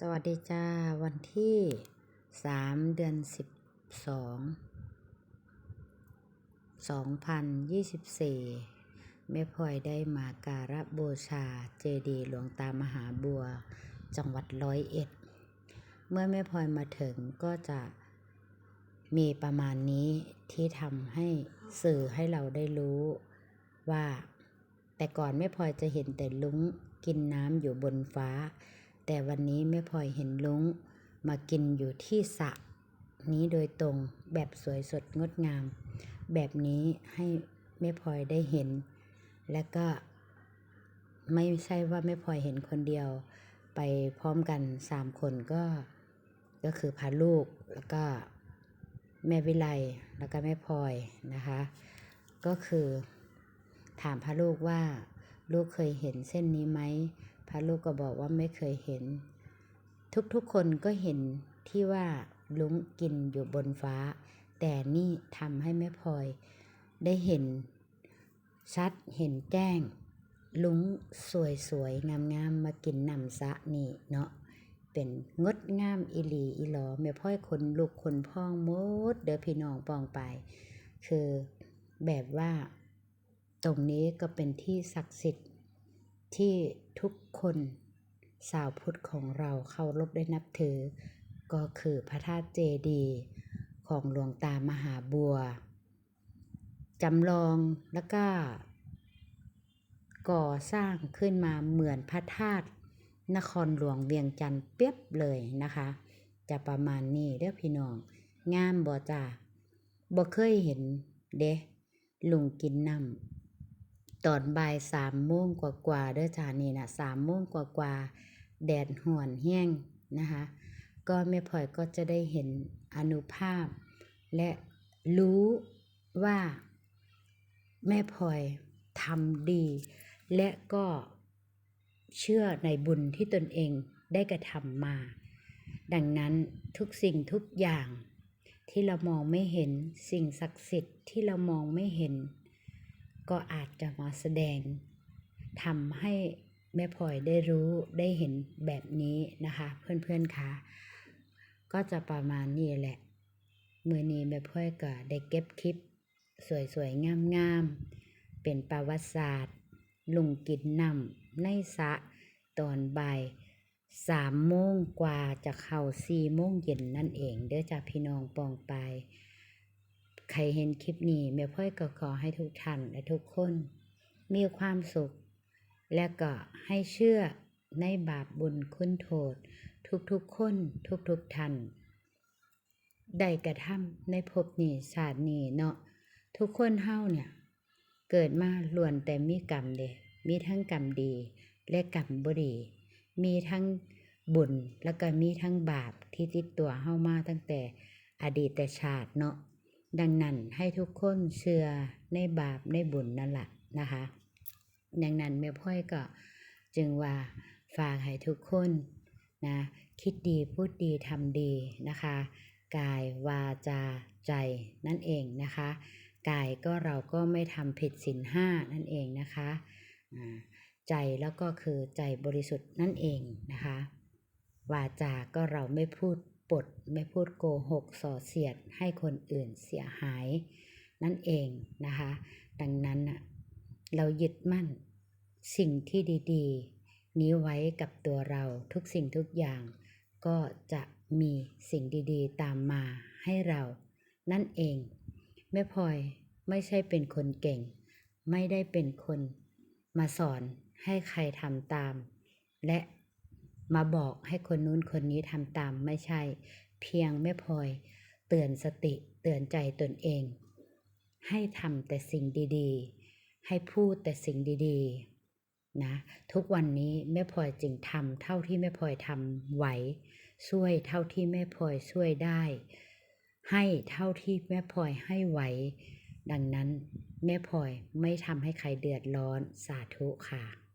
สวัสดีจ้า วันที่สามเดือนสิบสองสองพันยี่สิบสี่แม่พลอยได้มาการะบูชาเจดีหลวงตามหาบัว จังหวัดร้อยเอ็ด เมื่อแม่พลอยมาถึงก็จะมีประมาณนี้ที่ทำให้สื่อให้เราได้รู้ว่า แต่ก่อนแม่พลอยจะเห็นแต่ลุงกินน้ำอยู่บนฟ้า แต่วันนี้แม่พลอยเห็นลุงมากินอยู่ที่สระนี้โดยตรงแบบสวยสดงดงาม แบบนี้ให้แม่พลอยได้เห็น และก็ไม่ใช่ว่าแม่พลอยเห็นคนเดียว ไปพร้อมกันสามคนก็ก็คือพาลูกแล้วก็แม่วิไลแล้วก็แม่พลอยนะคะ ก็คือถามพระลูกว่าลูกเคยเห็นเส้นนี้ไหม พระลูกก็บอกว่าไม่เคยเห็น ทุกๆคนก็เห็นที่ว่าลุงกินอยู่บนฟ้า แต่นี่ทำให้แม่พลอยได้เห็นชัดเห็นแจ้ง ลุงสวยๆงามๆมากินนำสะนี่เนาะเป็นงดงามอีหลีอีหลอแม่พ่อยคนลุกคนพองมดเด้อพี่น้องปองไป คือแบบว่า ตรงนี้ก็เป็นที่ศักดิ์สิทธิ์ ที่ทุกคนสาวพุทธของเราเคารพได้นับถือ ก็คือพระธาตุเจดีย์ของหลวงตามหาบัวจำลองแล้วก็ ก่อสร้างขึ้นมาเหมือนพระธาตุนครหลวงเวียงจันทร์เปียบเลยนะคะ จะประมาณนี้เด้อพี่น้องงามบ่จ้าบ่เคยเห็นเด้ลุงกินน้ำ ตอนบ่ายสามโมงกว่าๆเด้อจ้านี่นะสามโมงกว่าๆแดดห่วนแห้งนะคะ ก็แม่พลอยก็จะได้เห็นอนุภาพ และรู้ว่าแม่พลอยทำดี และก็เชื่อในบุญที่ตนเองได้กระทำมา ดังนั้นทุกสิ่งทุกอย่างที่เรามองไม่เห็นสิ่งศักดิ์สิทธิ์ที่เรามองไม่เห็น ก็อาจจะมาแสดงทำให้แม่พลอยได้รู้ได้เห็นแบบนี้นะคะ เพื่อนๆคะก็จะประมาณนี้แหละ มือนี้แม่พลอยก็ได้เก็บคลิป สวยๆงามๆเป็นประวัติศาสตร์ ลุงกินน้ำในสะตอนบ่ายสามโมงกว่าจะเข้าสี่โมงเย็นนั่นเองเด้อจ้าพี่น้องปองไป ใครเห็นคลิปนี้แม่พ่อยก็ขอให้ทุกท่านและทุกคน มีความสุข และก็ให้เชื่อในบาปบุญคุณโทษ ทุกๆคนทุกๆท่านได้กระทำในภพนี้ชาตินี้เนาะทุกคนเฮาเนี่ย เกิดมาล้วนแต่มีกรรมเด้มีทั้งกรรมดีและกรรมบ่ดี มีทั้งบุญแล้วก็มีทั้งบาปที่ติดตัวเฮามาตั้งแต่อดีตชาติเนาะ ดังนั้นให้ทุกคนเชื่อในบาปในบุญนั่นแหละนะคะดังนั้นแม่พ่อยก็จึงว่าฝากให้ทุกคนนะคิดดีพูดดีทำดีนะคะ กายวาจาใจนั่นเองนะคะ กายก็เราก็ไม่ทำผิดศีลห้านั่นเองนะคะใจแล้วก็คือใจบริสุทธิ์นั่นเองนะคะ วาจาก็เราไม่พูด ปดไม่พูดโกหกส่อเสียดให้คนอื่นเสียหาย นั่นเองนะคะ ดังนั้นเรายึดมั่นสิ่งที่ดีๆ นี้ไว้กับตัวเราทุกสิ่งทุกอย่าง ก็จะมีสิ่งดีๆ ตามมาให้เรา นั่นเองแม่พลอยไม่ใช่เป็นคนเก่ง ไม่ได้เป็นคนมาสอนให้ใครทำตาม และ มาบอกให้คนนู้นคนนี้ทำตามไม่ใช่ เพียงแม่พลอยเตือนสติเตือนใจตนเอง ให้ทำแต่สิ่งดีๆ ให้พูดแต่สิ่งดีๆนะทุกวันนี้แม่พลอยจึงทำเท่าที่แม่พลอยทำไหวช่วยเท่าที่แม่พลอยช่วยได้ ให้เท่าที่แม่พลอยให้ไหวดังนั้นแม่พลอยไม่ทำให้ใครเดือดร้อนสาธุค่ะ